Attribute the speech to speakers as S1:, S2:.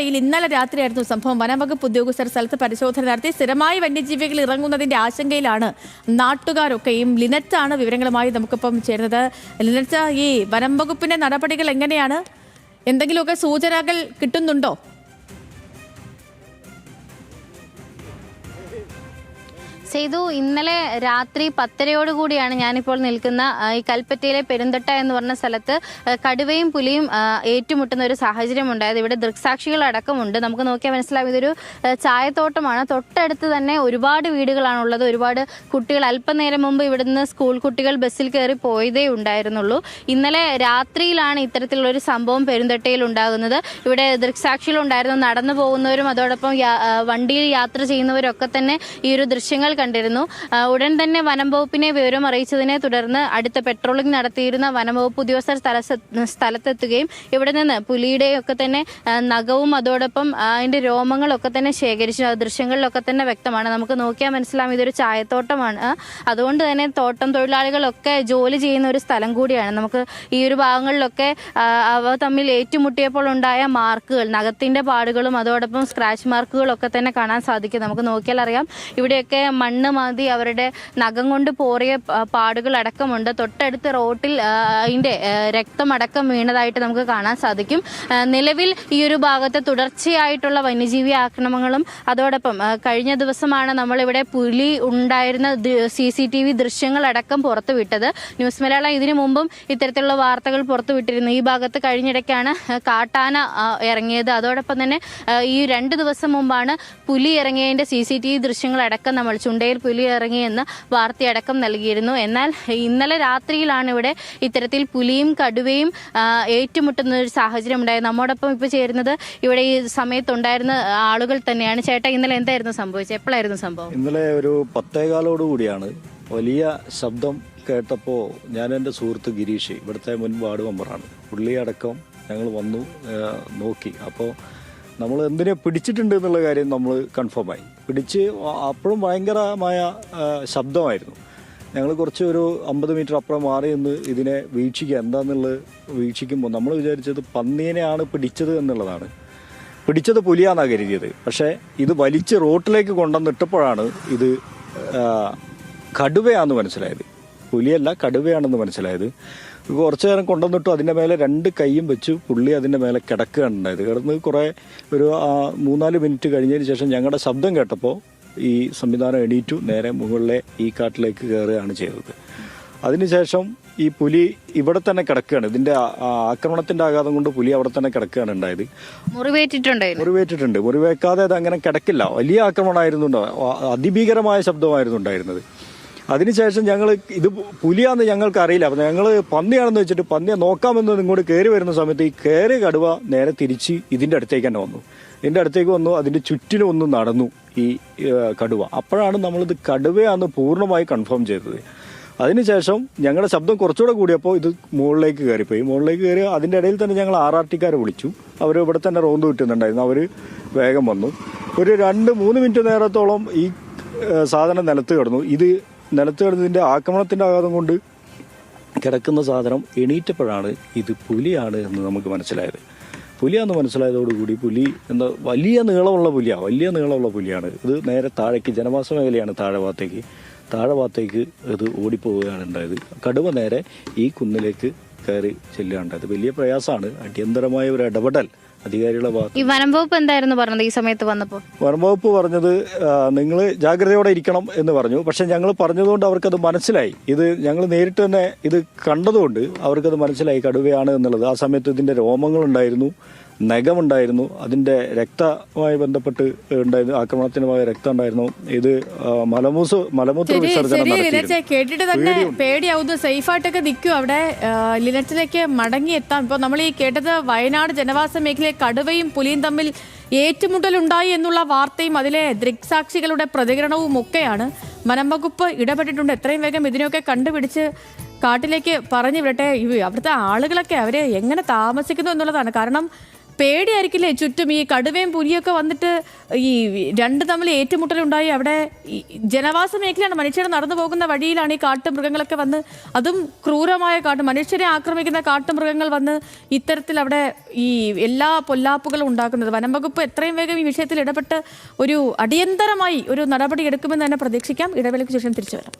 S1: കൽപ്പറ്റയിൽ ഇന്നലെ രാത്രിയായിരുന്നു സംഭവം. വനംവകുപ്പ് ഉദ്യോഗസ്ഥർ സ്ഥലത്ത് പരിശോധന നടത്തി സ്ഥിരമായി വന്യജീവികൾ ഇറങ്ങുന്നതിന്റെ ആശങ്കയിലാണ് നാട്ടുകാരൊക്കെയും. ലിനറ്റാണ് വിവരങ്ങളുമായി നമുക്കിപ്പം ചേരുന്നത്. ലിനറ്റ് ഈ വനംവകുപ്പിന്റെ നടപടികൾ എങ്ങനെയാണ്? എന്തെങ്കിലുമൊക്കെ സൂചനകൾ കിട്ടുന്നുണ്ടോ?
S2: ചെയ്തു. ഇന്നലെ രാത്രി പത്തരയോട് കൂടിയാണ് ഞാനിപ്പോൾ നിൽക്കുന്ന ഈ കൽപ്പറ്റയിലെ പെരുന്തട്ട എന്ന് പറഞ്ഞ സ്ഥലത്ത് കടുവയും പുലിയും ഏറ്റുമുട്ടുന്ന ഒരു സാഹചര്യം ഉണ്ടായത്. ഇവിടെ ദൃക്സാക്ഷികളടക്കമുണ്ട്. നമുക്ക് നോക്കിയാൽ മനസ്സിലാവും. ഇതൊരു ചായത്തോട്ടമാണ്. തൊട്ടടുത്ത് തന്നെ ഒരുപാട് വീടുകളാണുള്ളത്. ഒരുപാട് കുട്ടികൾ അല്പനേരം മുമ്പ് ഇവിടുന്ന് സ്കൂൾ കുട്ടികൾ ബസ്സിൽ കയറി പോയതേ ഉണ്ടായിരുന്നുള്ളൂ. ഇന്നലെ രാത്രിയിലാണ് ഇത്തരത്തിലുള്ള ഒരു സംഭവം പെരുന്തട്ടയിൽ ഉണ്ടാകുന്നത്. ഇവിടെ ദൃക്സാക്ഷികളുണ്ടായിരുന്നു. നടന്നു പോകുന്നവരും അതോടൊപ്പം വണ്ടിയിൽ യാത്ര ചെയ്യുന്നവരൊക്കെ തന്നെ ഈ ഒരു ദൃശ്യങ്ങൾ കണ്ടിരുന്നു. ഉടൻ തന്നെ വനം വകുപ്പിനെ വിവരം അറിയിച്ചതിനെ തുടർന്ന് അടുത്ത പെട്രോളിംഗ് നടത്തിയിരുന്ന വനം വകുപ്പ് ഉദ്യോഗസ്ഥർ സ്ഥല സ്ഥലത്തെത്തുകയും ഇവിടെ നിന്ന് പുലിയുടെയൊക്കെ തന്നെ നഖവും അതോടൊപ്പം അതിന്റെ രോമങ്ങളൊക്കെ തന്നെ ശേഖരിച്ചു. ദൃശ്യങ്ങളിലൊക്കെ തന്നെ വ്യക്തമാണ്. നമുക്ക് നോക്കിയാൽ മനസ്സിലാവും ഇതൊരു ചായത്തോട്ടമാണ്. അതുകൊണ്ട് തന്നെ തോട്ടം തൊഴിലാളികളൊക്കെ ജോലി ചെയ്യുന്ന ഒരു സ്ഥലം കൂടിയാണ്. നമുക്ക് ഈ ഒരു ഭാഗങ്ങളിലൊക്കെ അവ തമ്മിൽ ഏറ്റുമുട്ടിയപ്പോൾ ഉണ്ടായ മാർക്കുകൾ നഖത്തിന്റെ പാടുകളും അതോടൊപ്പം സ്ക്രാച്ച് മാർക്കുകളൊക്കെ തന്നെ കാണാൻ സാധിക്കും. നമുക്ക് നോക്കിയാൽ അറിയാം. ഇവിടെയൊക്കെ മണ്ണ് മാതി അവരുടെ നഖം കൊണ്ട് പോറിയ പാടുകൾ അടക്കമുണ്ട്. തൊട്ടടുത്ത് റോട്ടിൽ അതിന്റെ രക്തമടക്കം വീണതായിട്ട് നമുക്ക് കാണാൻ സാധിക്കും. നിലവിൽ ഈ ഒരു ഭാഗത്ത് തുടർച്ചയായിട്ടുള്ള വന്യജീവി ആക്രമണങ്ങളും അതോടൊപ്പം കഴിഞ്ഞ ദിവസമാണ് നമ്മളിവിടെ പുലി ഉണ്ടായിരുന്ന സി സി ടി വി ദൃശ്യങ്ങളടക്കം പുറത്തുവിട്ടത്. ന്യൂസ് മലയാളം ഇതിനു മുമ്പും ഇത്തരത്തിലുള്ള വാർത്തകൾ പുറത്തുവിട്ടിരുന്നു. ഈ ഭാഗത്ത് കഴിഞ്ഞിടയ്ക്കാണ് കാട്ടാന ഇറങ്ങിയത്. അതോടൊപ്പം തന്നെ ഈ രണ്ട് ദിവസം മുമ്പാണ് പുലി ഇറങ്ങിയതിന്റെ സി സി ടി വി ദൃശ്യങ്ങളടക്കം നമ്മൾ ചുണ്ടയിൽ പുലി ഇറങ്ങിയെന്ന് വാർത്തയടക്കം നൽകിയിരുന്നു. എന്നാൽ ഇന്നലെ രാത്രിയിലാണ് ഇവിടെ ഇത്തരത്തിൽ പുലിയും കടുവയും ഏറ്റുമുട്ടുന്ന ഒരു സാഹചര്യം ഉണ്ടായത്. നമ്മോടൊപ്പം ഇപ്പോൾ ചേരുന്നത് ഇവിടെ ഈ സമയത്തുണ്ടായിരുന്ന ആളുകൾ തന്നെയാണ്. ചേട്ടാ ഇന്നലെ എന്തായിരുന്നു സംഭവിച്ചത്? എപ്പോഴായിരുന്നു സംഭവം?
S3: ഇന്നലെ ഒരു പത്തേകാലോട് കൂടിയാണ് വലിയ ശബ്ദം കേട്ടപ്പോൾ ഞാൻ എന്റെ സുഹൃത്ത് ഗിരീഷ് ഇവിടുത്തെ മുൻ വാർഡ് മെമ്പറാണ്. പുള്ളി അടക്കം ഞങ്ങൾ വന്നു നോക്കി. അപ്പോൾ നമ്മൾ എന്തിനെ പിടിച്ചിട്ടുണ്ട് എന്നുള്ള കാര്യം നമ്മൾ കൺഫേമായി പിടിച്ച് അപ്പോഴും ഭയങ്കരമായ ശബ്ദമായിരുന്നു. ഞങ്ങൾ കുറച്ച് ഒരു അമ്പത് മീറ്റർ അപ്പുറം മാറി നിന്ന് ഇതിനെ വീക്ഷിക്കുക. എന്താണെന്നുള്ളത് വീക്ഷിക്കുമ്പോൾ നമ്മൾ വിചാരിച്ചത് പന്നീനെയാണ് പിടിച്ചത് എന്നുള്ളതാണ്. പിടിച്ചത് പുലിയാന്നാണ് കരുതിയത്. പക്ഷേ ഇത് വലിച്ച് റോട്ടിലേക്ക് കൊണ്ടുവന്നിട്ടപ്പോഴാണ് ഇത് കടുവയാണെന്ന് മനസ്സിലായത്. പുലിയല്ല കടുവയാണെന്ന് മനസ്സിലായത്. കുറച്ചു നേരം കൊണ്ടുവന്നിട്ടു അതിന്റെ മേലെ രണ്ട് കൈയും വെച്ച്. പുള്ളി അതിന്റെ മേലെ കിടക്കുകയാണ്. ഉണ്ടായത് കിടന്ന് കുറേ ഒരു മൂന്നാൽ മിനിറ്റ് കഴിഞ്ഞതിന് ശേഷം ഞങ്ങളുടെ ശബ്ദം കേട്ടപ്പോൾ ഈ സംവിധാനം എണീറ്റു. നേരെ മുകളിലെ ഈ കാട്ടിലേക്ക് കയറുകയാണ് ചെയ്തത്. അതിനുശേഷം ഈ പുലി ഇവിടെ തന്നെ കിടക്കുകയാണ്. ഇതിന്റെ ആക്രമണത്തിന്റെ ആഘാതം കൊണ്ട് പുലി അവിടെ തന്നെ കിടക്കുകയാണ് ഉണ്ടായത്.
S2: മുറിവേറ്റിട്ടുണ്ട്
S3: മുറിവേറ്റിട്ടുണ്ട്. മുറിവേക്കാതെ അത് അങ്ങനെ കിടക്കില്ല. വലിയ ആക്രമണമായിരുന്നു. അതിഭീകരമായ ശബ്ദമായിരുന്നു ഉണ്ടായിരുന്നത്. അതിനുശേഷം ഞങ്ങൾ ഇത് പുലിയാന്ന് ഞങ്ങൾക്ക് അറിയില്ല അപ്പം ഞങ്ങൾ പന്നിയാണെന്ന് വെച്ചിട്ട് പന്നിയെ നോക്കാമെന്ന് ഇങ്ങോട്ട് കയറി വരുന്ന സമയത്ത് ഈ കയറി കടുവ നേരെ തിരിച്ച് ഇതിന്റെ അടുത്തേക്ക് തന്നെ വന്നു. ഇതിന്റെ അടുത്തേക്ക് വന്നു അതിന്റെ ചുറ്റിനും ഒന്ന് നടന്നു ഈ കടുവ. അപ്പോഴാണ് നമ്മളിത് കടുവയാന്ന് പൂർണമായി കൺഫേം ചെയ്തത്. അതിനുശേഷം ഞങ്ങളുടെ ശബ്ദം കുറച്ചുകൂടെ കൂടിയപ്പോൾ ഇത് മുകളിലേക്ക് കയറിപ്പോയി. മുകളിലേക്ക് കയറി അതിന്റെ ഇടയിൽ തന്നെ ഞങ്ങൾ ആർ ആർ ടിക്കാരെ വിളിച്ചു. അവർ ഇവിടെ തന്നെ റോന്ത് കിട്ടുന്നുണ്ടായിരുന്നു. അവർ വേഗം വന്നു. ഒരു രണ്ട് മൂന്ന് മിനിറ്റ് നേരത്തോളം ഈ സാധനം നിലത്ത് കിടന്നു. ഇത് നിലത്ത് കിടന്നതിന്റെ ആക്രമണത്തിന്റെ ആഘാതം കൊണ്ട് കിടക്കുന്ന സാധനം എണീറ്റപ്പോഴാണ് ഇത് പുലിയാണ് എന്ന് നമുക്ക് മനസ്സിലായത്. പുലിയാന്ന് മനസ്സിലായതോടുകൂടി പുലി എന്ന വലിയ നീളമുള്ള പുലിയാണ് വലിയ നീളമുള്ള പുലിയാണ്. ഇത് നേരെ താഴേക്ക് ജനവാസ മേഖലയാണ് താഴെ ഭാഗത്തേക്ക് താഴെ ഭാഗത്തേക്ക് ഇത് ഓടിപ്പോവുകയാണ് ഉണ്ടായത്. കടുവ നേരെ ഈ കുന്നിലേക്ക് കയറി ചെല്ലുകയാണ് ഉണ്ടായത്. വലിയ പ്രയാസമാണ്. അടിയന്തരമായ ഒരു ഇടപെടൽ അധികാരികളുടെ ഭാഗത്ത്.
S2: ഈ വനം വകുപ്പ് എന്തായിരുന്നു പറഞ്ഞത് ഈ സമയത്ത് വന്നപ്പോൾ
S3: വനംവകുപ്പ് പറഞ്ഞത് നിങ്ങൾ ജാഗ്രതയോടെ ഇരിക്കണം എന്ന് പറഞ്ഞു. പക്ഷെ ഞങ്ങൾ പറഞ്ഞതുകൊണ്ട് അവർക്കത് മനസ്സിലായി. ഇത് ഞങ്ങൾ നേരിട്ട് തന്നെ ഇത് കണ്ടതുകൊണ്ട് അവർക്കത് മനസ്സിലായി കടുവയാണ് എന്നുള്ളത്. ആ സമയത്ത് ഇതിന്റെ രോമങ്ങളുണ്ടായിരുന്നു. നഖമുണ്ടായിരുന്നു. അതിന്റെ രക്തമായി ബന്ധപ്പെട്ട് ഉണ്ടായിരുന്നു ആക്രമണത്തിനുമായ രക്തം ഉണ്ടായിരുന്നു. ഇത് മലമൂസ് മലമൂത്ര വിസർജനം
S1: കേട്ടിട്ട് തന്നെ പേടിയാവുന്നു. സേഫായിട്ടൊക്കെ നിൽക്കും അവിടെ. ലിനറ്റിലേക്ക് മടങ്ങി എത്താം ഇപ്പോൾ നമ്മൾ ഈ കേട്ടത് വയനാട് ജനവാസ മേഖലയിൽ കടുവയും പുലിയും തമ്മിൽ ഏറ്റുമുട്ടലുണ്ടായി എന്നുള്ള വാർത്തയും അതിലെ ദൃക്സാക്ഷികളുടെ പ്രതികരണവും ഒക്കെയാണ്. വനം വകുപ്പ് ഇടപെട്ടിട്ടുണ്ട്. എത്രയും വേഗം ഇതിനെയൊക്കെ കണ്ടുപിടിച്ച് കാട്ടിലേക്ക് പറഞ്ഞു വിടട്ടെ. അവിടുത്തെ ആളുകളൊക്കെ അവരെ എങ്ങനെ താമസിക്കുന്നു എന്നുള്ളതാണ്. കാരണം പേടിയായിരിക്കില്ലേ ചുറ്റും ഈ കടുവയും പുലിയൊക്കെ വന്നിട്ട് ഈ രണ്ട് തമ്മിൽ ഏറ്റുമുട്ടലുണ്ടായി? അവിടെ ജനവാസ മേഖലയാണ് മനുഷ്യർ നടന്നു പോകുന്ന വഴിയിലാണ് ഈ കാട്ടുമൃഗങ്ങളൊക്കെ വന്ന് അതും ക്രൂരമായ കാട്ട് മനുഷ്യരെ ആക്രമിക്കുന്ന കാട്ടുമൃഗങ്ങൾ വന്ന് ഇത്തരത്തിൽ അവിടെ ഈ എല്ലാ പൊല്ലാപ്പുകളും ഉണ്ടാക്കുന്നത്. വനം വകുപ്പ് എത്രയും വേഗം ഈ വിഷയത്തിൽ ഇടപെട്ട് ഒരു അടിയന്തരമായി ഒരു നടപടി എടുക്കുമെന്ന് തന്നെ പ്രതീക്ഷിക്കാം. ഇടവേളയ്ക്ക് ശേഷം തിരിച്ചു വരാം.